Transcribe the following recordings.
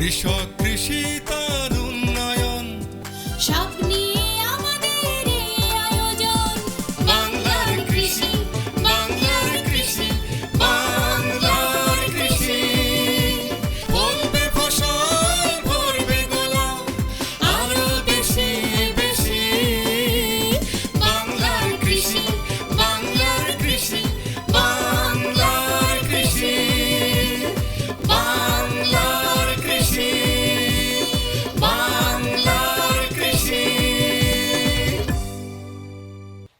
কৃষক কৃষি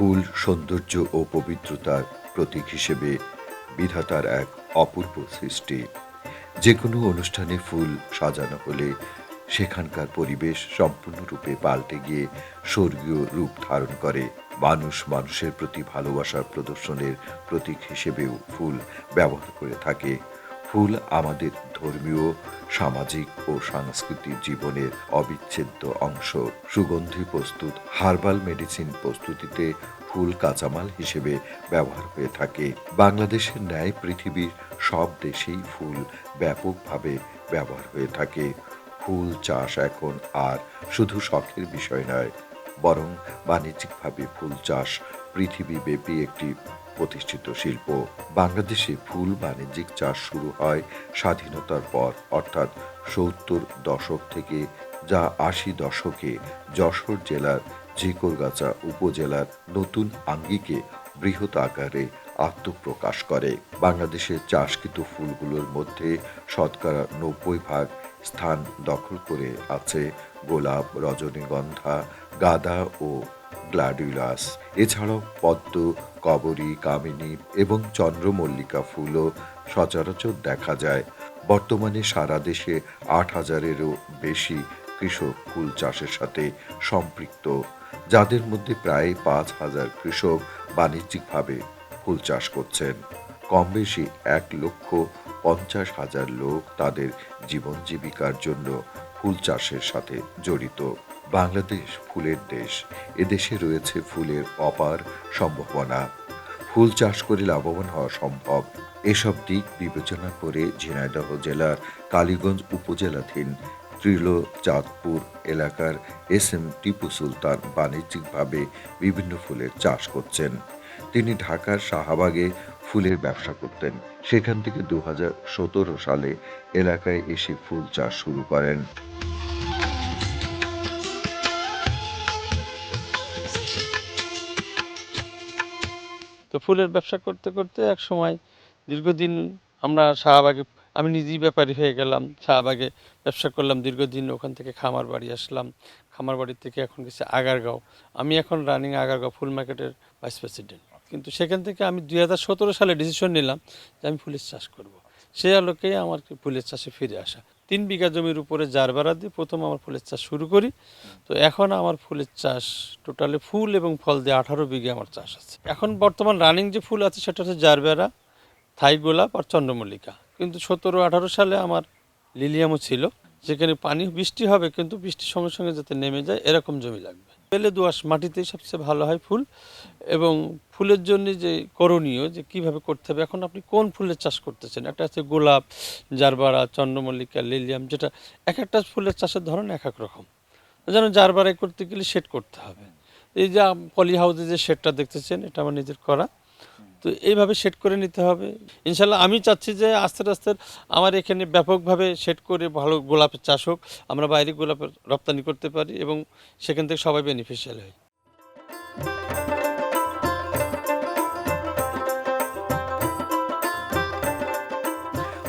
ফুল, সৌন্দর্য ও পবিত্রতার প্রতীক হিসেবে বিধাতার এক অপূর্ব সৃষ্টি। যে কোনো অনুষ্ঠানে ফুল সাজানো হলে সেখানকার পরিবেশ সম্পূর্ণরূপে পাল্টে গিয়ে স্বর্গীয় রূপ ধারণ করে। মানুষ মানুষের প্রতি ভালোবাসার প্রদর্শনের প্রতীক হিসেবেও ফুল ব্যবহার করে থাকে। ফুল আমাদের ধর্মীয় সামাজিক ও সাংস্কৃতিক জীবনের অবিচ্ছেদ্য অংশ। সুগন্ধি প্রস্তুত, হার্বাল মেডিসিন প্রস্তুতিতে ফুল কাঁচামাল হিসেবে ব্যবহার হয়ে থাকে। বাংলাদেশের ন্যায় পৃথিবীর সব দেশেই ফুল ব্যাপকভাবে ব্যবহার হয়ে থাকে। ফুল চাষ এখন আর শুধু শখের বিষয় নয়, বরং বাণিজ্যিকভাবে ফুল চাষ পৃথিবীব্যাপী একটি প্রতিষ্ঠিত শিল্প। বাংলাদেশে ফুল বাণিজ্যিক চাষ শুরু হয় স্বাধীনতার পর, অর্থাৎ সত্তর দশক থেকে যা আশি দশকে যশোর জেলার ঝিকরগাছা উপজেলার নতুন আঙ্গিকে বৃহৎ আকারে আত্মপ্রকাশ করে। বাংলাদেশের চাষকৃত ফুলগুলোর মধ্যে শতকরা নব্বই ভাগ স্থান দখল করে আছে গোলাপ, রজনীগন্ধা, গাঁদা ও গ্লাডিউলাস, এছাড়াও পদ্ম, কবরী, কামিনী এবং চন্দ্রমল্লিকা ফুলও সচরাচর দেখা যায়। বর্তমানে সারা দেশে আট হাজারেরও বেশি কৃষক ফুল চাষের সাথে সম্পৃক্ত, যাদের মধ্যে প্রায় পাঁচ হাজার কৃষক বাণিজ্যিকভাবে ফুল চাষ করছেন। কম বেশি এক লক্ষ পঞ্চাশ হাজার লোক তাদের জীবন জীবিকার জন্য ফুল চাষের সাথে জড়িত। বাংলাদেশ ফুলের দেশ। এদেশে রয়েছে ফুলের অপার সম্ভাবনা। ফুল চাষ করে লাভবান হওয়া সম্ভব। এসব দিক বিবেচনা করে ঝিনাইদহ জেলার কালীগঞ্জ উপজেলাধীন ত্রিলোচাঁদপুর এলাকার এস এম টিপু সুলতান বাণিজ্যিকভাবে বিভিন্ন ফুলের চাষ করছেন। তিনি ঢাকার শাহবাগে ফুলের ব্যবসা করতেন। সেখান থেকে দু হাজার সতেরো সালে এলাকায় এসে ফুল চাষ শুরু করেন। তো ফুলের ব্যবসা করতে করতে এক সময় দীর্ঘদিন আমরা শাহবাগে, আমি নিজেই ব্যাপারী হয়ে গেলাম, শাহবাগে ব্যবসা করলাম, দীর্ঘদিন ওখান থেকে খামার বাড়ি আসলাম, খামার বাড়ি থেকে এখন গেছি আগারগাঁও। আমি এখন রানিং আগারগাঁও ফুল মার্কেটের ভাইস প্রেসিডেন্ট কিন্তু সেখান থেকে আমি দুই হাজার সতেরো সালে ডিসিশন নিলাম যে আমি ফুলের চাষ করব। সেই আলোকেই আমার ফুলের চাষে ফিরে আসা। তিন বিঘা জমির উপরে জার জারবারা দিয়ে প্রথম আমার ফুলের চাষ শুরু করি। তো এখন আমার ফুলের চাষ টোটালি ফুল এবং ফল দিয়ে আঠারো বিঘে আমার চাষ আছে। এখন বর্তমান রানিং যে ফুল আছে সেটা হচ্ছে জার বেড়া, থাই গোলাপ আর চন্দ্রমল্লিকা। কিন্তু সতেরো আঠারো সালে আমার লিলিয়ামও ছিল, যেখানে পানি বৃষ্টি হবে কিন্তু বৃষ্টির সঙ্গে সঙ্গে যাতে নেমে যায়, এরকম জমি লাগবে। পেলে দোয়াশ মাটিতেই সবচেয়ে ভালো হয় ফুল এবং ফুলের জন্য যে করণীয় যে কীভাবে করতে হবে, এখন আপনি কোন ফুলের চাষ করতেছেন? একটা আছে গোলাপ, জারবারা, চন্দ্রমল্লিকা, লিলিয়াম, যেটা এক একটা ফুলের চাষের ধরন এক এক রকম। যেন জারবারাই করতে গেলে শেড করতে হবে। এই যে পলি হাউসে যে শেডটা দেখতেছেন, এটা আমার নিজের করা। তো এইভাবে সেট করে নিতে হবে। ইনশাল্লাহ আমি চাচ্ছি যে আস্তে আস্তে আমার এখানে ব্যাপকভাবে সেট করে ভালো গোলাপের চাষ হোক, আমরা বাইরে গোলাপের রপ্তানি করতে পারি এবং সেখান থেকে সবাই বেনিফিশিয়াল হয়।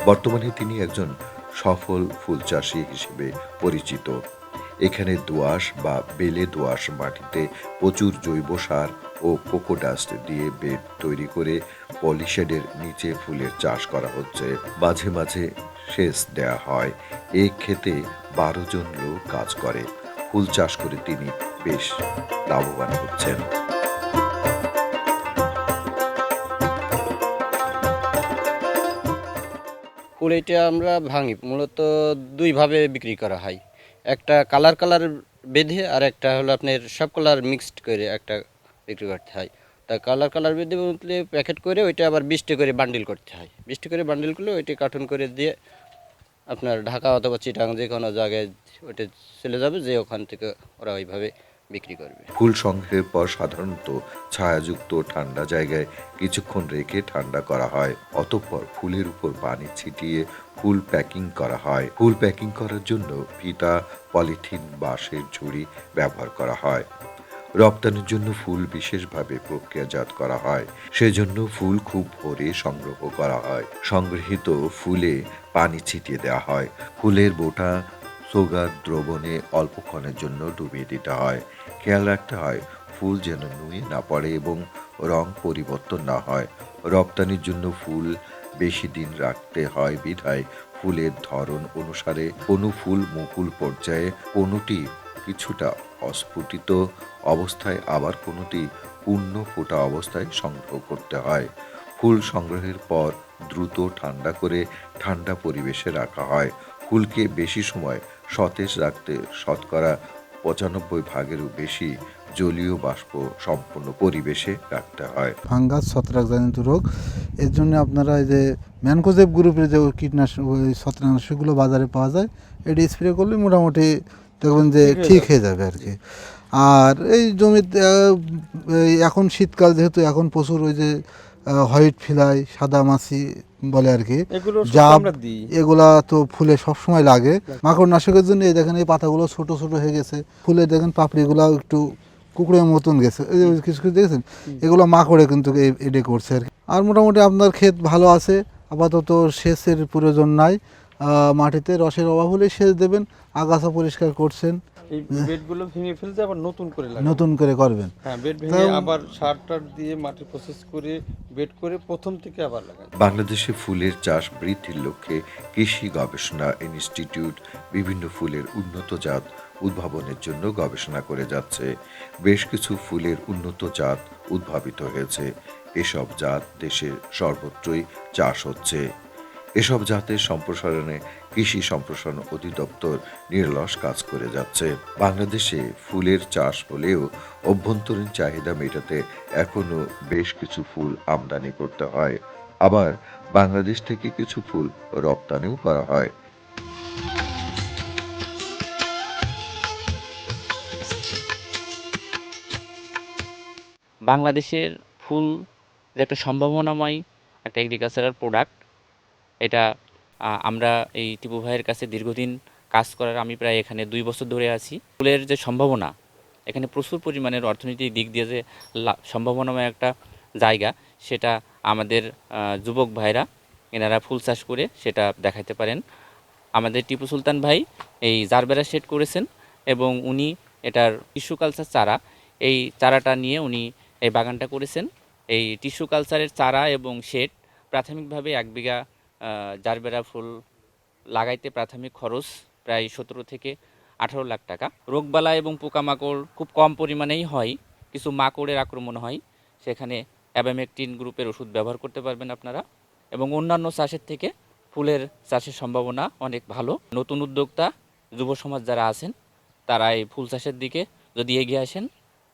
বর্তমানে তিনি একজন সফল ফুল চাষি হিসেবে পরিচিত। এখানে দোআঁশ বা বেলে দোআঁশ মাটিতে প্রচুর জৈব সার ও ও কোকোডাস্ট দিয়ে বেড তৈরি করে পলিশেডের নিচে ফুলের চাষ করা হচ্ছে। মাঝে মাঝে সেচ দেয়া হয়। এই ক্ষেতে বারো জন লোক কাজ করে। ফুল চাষ করে তিনি বেশ লাভবান হচ্ছেন। ফুল এটা আমরা ভাঙি। মূলত দুইভাবে বিক্রি করা হয়। একটা কালার কালার বেঁধে আর একটা হলো আপনার সব কালার মিক্সড করে একটা বিক্রি করতে হয়। তা কালার কালার বেঁধে বলতে প্যাকেট করে ওইটা আবার বিশটা করে বান্ডিল করতে হয়। বিশটা করে বান্ডিল করলে ওইটা কার্টুন করে দিয়ে আপনার ঢাকা অথবা চিটাং যে কোনো জায়গায় ওইটা চলে যাবে, যে ওখান থেকে ওরা ওইভাবে বিক্রি করবে। ফুল সংগ্রহের পর সাধারণত ছায়াযুক্ত ঠান্ডা জায়গায় কিছুক্ষণ রেখে ঠান্ডা করা হয়। অতঃপর ফুলের উপর পানি ছিটিয়ে ফুল প্যাকিং করা হয়। ফুল প্যাকিং করার জন্য ফিতা, পলিথিন, বাঁশের ঝুড়ি ব্যবহার করা হয়। রপ্তানির জন্য ফুল বিশেষভাবে প্রক্রিয়াজাত করা হয়। সেজন্য ফুল খুব ভোরে সংগ্রহ করা হয়। সংগৃহীত ফুলে পানি ছিটিয়ে দেওয়া হয়। ফুলের বোটা সোগার দ্রবণে অল্পক্ষণের জন্য ডুবিয়ে দিতে হয়। খেয়াল রাখতে হয়, ফুল যেন নুয়ে না পড়ে এবং রং পরিবর্তন না হয়। রপ্তানির জন্য ফুল বেশি দিন রাখতে হয় বিধায় ফুলের ধরন অনুসারে কোনো ফুল মুকুল পর্যায়ে কোনোটি কিছুটা অস্ফুটিত অবস্থায় আবার কোনোটি পূর্ণ ফোটা অবস্থায় সংগ্রহ করতে হয়। ফুল সংগ্রহের পর দ্রুত ঠান্ডা করে ঠান্ডা পরিবেশে রাখা হয়। ফুলকে বেশি সময় সতেজ রাখতে শতকরা পঁচানব্বই ভাগেরও বেশি জলীয় বাষ্প সম্পূর্ণ পরিবেশে রাখতে হয়। ফাঙ্গাস ছত্রাকজনিত রোগ, এর জন্য আপনারা এই যে ম্যানকোজেব গ্রুপের যে কীটনাশক, ওই ছত্রাকনাশকগুলো বাজারে পাওয়া যায়, এটি স্প্রে করলে মোটামুটি দেখবেন যে ঠিক হয়ে যাবে। আর কি। আর এই জমিতে এই এখন শীতকাল যেহেতু এখন প্রচুর ওই যে হোয়াইট ফিলাই সাদা মাছি বলে আর কি। জাব এগুলা তো ফুলে সবসময় লাগে। মাকড় নাশকের জন্য এই দেখেন এই পাতাগুলো ছোট ছোট হয়ে গেছে। ফুলে দেখেন পাপড়িগুলো একটু কুকুরের মতন গেছে। কিছু কিছু দেখেছেন? এগুলো মাকড়ে কিন্তু এডে করছে আর কি। আর মোটামুটি আপনার ক্ষেত ভালো আছে। আপাতত সেচের প্রয়োজন নাই। মাটিতে রসের অভাব হলে সেচ দেবেন আগাছা পরিষ্কার করছেন। এই বেডগুলো ভেঙে ফেলতে আবার নতুন করে নতুন করে করবেন। হ্যাঁ বেড ভেঙে আবার সার টার দিয়ে মাটি প্রসেস করে বেড করে প্রথম থেকে আবার লাগাই বাংলাদেশে ফুলের চাষ বৃদ্ধির লক্ষ্যে কৃষি গবেষণা ইনস্টিটিউট বিভিন্ন ফুলের উন্নত জাত উদ্ভাবনের জন্য গবেষণা করে যাচ্ছে। বেশ কিছু ফুলের উন্নত জাত উদ্ভাবিত হয়েছে। এসব জাত দেশের সর্বত্রই চাষ হচ্ছে। এসব জাতের সম্প্রসারণে কৃষি সম্প্রসারণ অধিদপ্তর নিরলস কাজ করে যাচ্ছে। বাংলাদেশে ফুলের চাষ হলেও অভ্যন্তরীণ চাহিদা মেটাতে এখনও বেশ কিছু ফুল আমদানি করতে হয়। আবার বাংলাদেশ থেকে কিছু ফুল রপ্তানিও করা হয়। বাংলাদেশের ফুল যে একটা সম্ভাবনাময় একটা এগ্রিকালচারাল প্রোডাক্ট এটা আমরা এই টিপু ভাইয়ের কাছে দীর্ঘদিন কাজ করার আমি প্রায় এখানে দুই বছর ধরে আছি। ফুলের যে সম্ভাবনা, এখানে প্রচুর পরিমাণের অর্থনৈতিক দিক দিয়ে যে সম্ভাবনাময় একটা জায়গা, সেটা আমাদের যুবক ভাইরা, এনারা ফুল চাষ করে সেটা দেখাতে পারেন। আমাদের টিপু সুলতান ভাই এই জারবেরা সেট করেছেন এবং উনি এটার টিস্যু কালচার চারা, এই চারাটা নিয়ে উনি এই বাগানটা করেছেন। এই টিস্যু কালচারের চারা এবং শেড প্রাথমিকভাবে এক বিঘা জারবেরা ফুল লাগাইতে প্রাথমিক খরচ প্রায় সতেরো থেকে আঠারো লাখ টাকা। রোগবালা এবং পোকামাকড় খুব কম পরিমাণেই হয়, কিছু মাকড়ের আক্রমণ হয়। সেখানে অ্যাবামেকটিন গ্রুপের ওষুধ ব্যবহার করতে পারবেন আপনারা। এবং অন্যান্য চাষের থেকে ফুলের চাষের সম্ভাবনা অনেক ভালো। নতুন উদ্যোক্তা, যুব সমাজ যারা আছেন, তারা এই ফুল চাষের দিকে যদি এগিয়ে আসেন,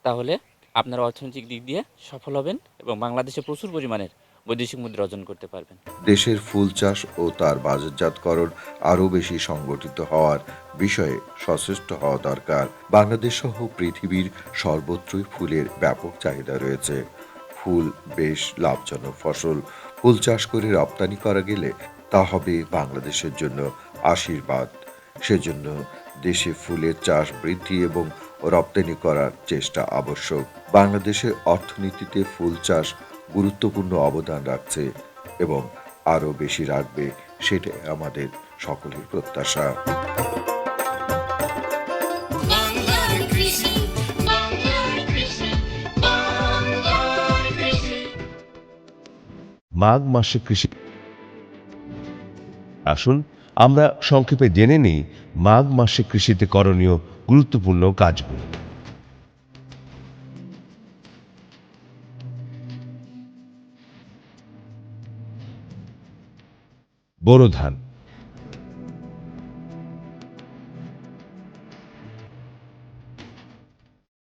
তাহলে আপনারা অর্থনৈতিক দিক দিয়ে সফল হবেন এবং বাংলাদেশে প্রচুর পরিমাণের বৈদেশিক মুদ্রা অর্জন করতে পারবেন। দেশের ফুল চাষ ও তার বাজারজাতকরণ আরও বেশি সংগঠিত হওয়ার বিষয়ে সচেষ্ট হওয়া দরকার। বাংলাদেশ সহ পৃথিবীর সর্বত্রই ফুলের ব্যাপক চাহিদা রয়েছে। ফুল বেশ লাভজনক ফসল। ফুল চাষ করে রপ্তানি করা গেলে তা হবে বাংলাদেশের জন্য আশীর্বাদ। সেজন্য দেশে ফুলের চাষ বৃদ্ধি এবং রপ্তানি করার চেষ্টা আবশ্যক। বাংলাদেশের অর্থনীতিতে ফুল চাষ গুরুত্বপূর্ণ অবদান রাখছে এবং আরও বেশি রাখবে সেটাই আমাদের সকলের প্রত্যাশা। মাঘ মাসে কৃষি। আসুন আমরা সংক্ষেপে জেনে নিই মাঘ মাসে কৃষিতে করণীয় গুরুত্বপূর্ণ কাজগুলো। বোরো ধান।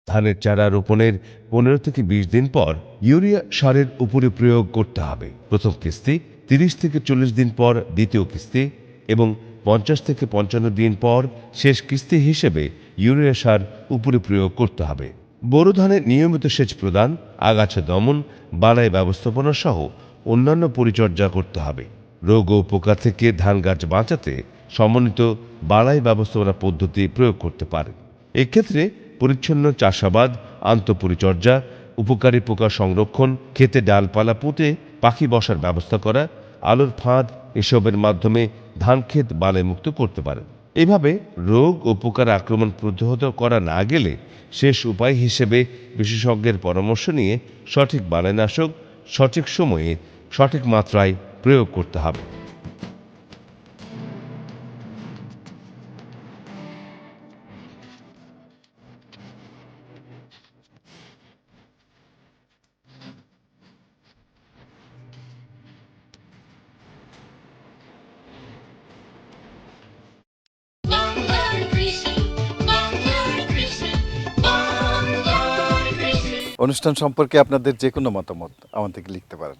ধানের চারা রোপণের পনেরো থেকে বিশ দিন পর ইউরিয়া সারের উপরে প্রয়োগ করতে হবে। প্রথম কিস্তি তিরিশ থেকে চল্লিশ দিন পর দ্বিতীয় কিস্তি এবং পঞ্চাশ থেকে পঞ্চান্ন দিন পর শেষ কিস্তি হিসেবে ইউরিয়া সার উপরে প্রয়োগ করতে হবে। বোরো ধানের নিয়মিত সেচ প্রদান, আগাছা দমন, বালাই ব্যবস্থাপনা সহ অন্যান্য পরিচর্যা করতে হবে। রোগ ও পোকা থেকে ধান গাছ বাঁচাতে সমন্বিত বাড়াই ব্যবস্থাপনা পদ্ধতি প্রয়োগ করতে পারে। এক্ষেত্রে পরিচ্ছন্ন চাষাবাদ, আন্তঃপরিচর্যা, উপকারী পোকা সংরক্ষণ খেতে ডালপালা পুঁতে পাখি বসার ব্যবস্থা করা, আলোর ফাঁদ এসবের মাধ্যমে ধান ক্ষেত বালাইমুক্ত করতে পারে। এভাবে রোগ ও পোকার আক্রমণ প্রতিহত করা না গেলে শেষ উপায় হিসেবে বিশেষজ্ঞের পরামর্শ নিয়ে সঠিক বালাইনাশক সঠিক সময়ে সঠিক মাত্রায় প্রয়োগ করতে হবে। অনুষ্ঠান সম্পর্কে আপনাদের যে কোনো মতামত আমাদেরকে লিখতে পারেন।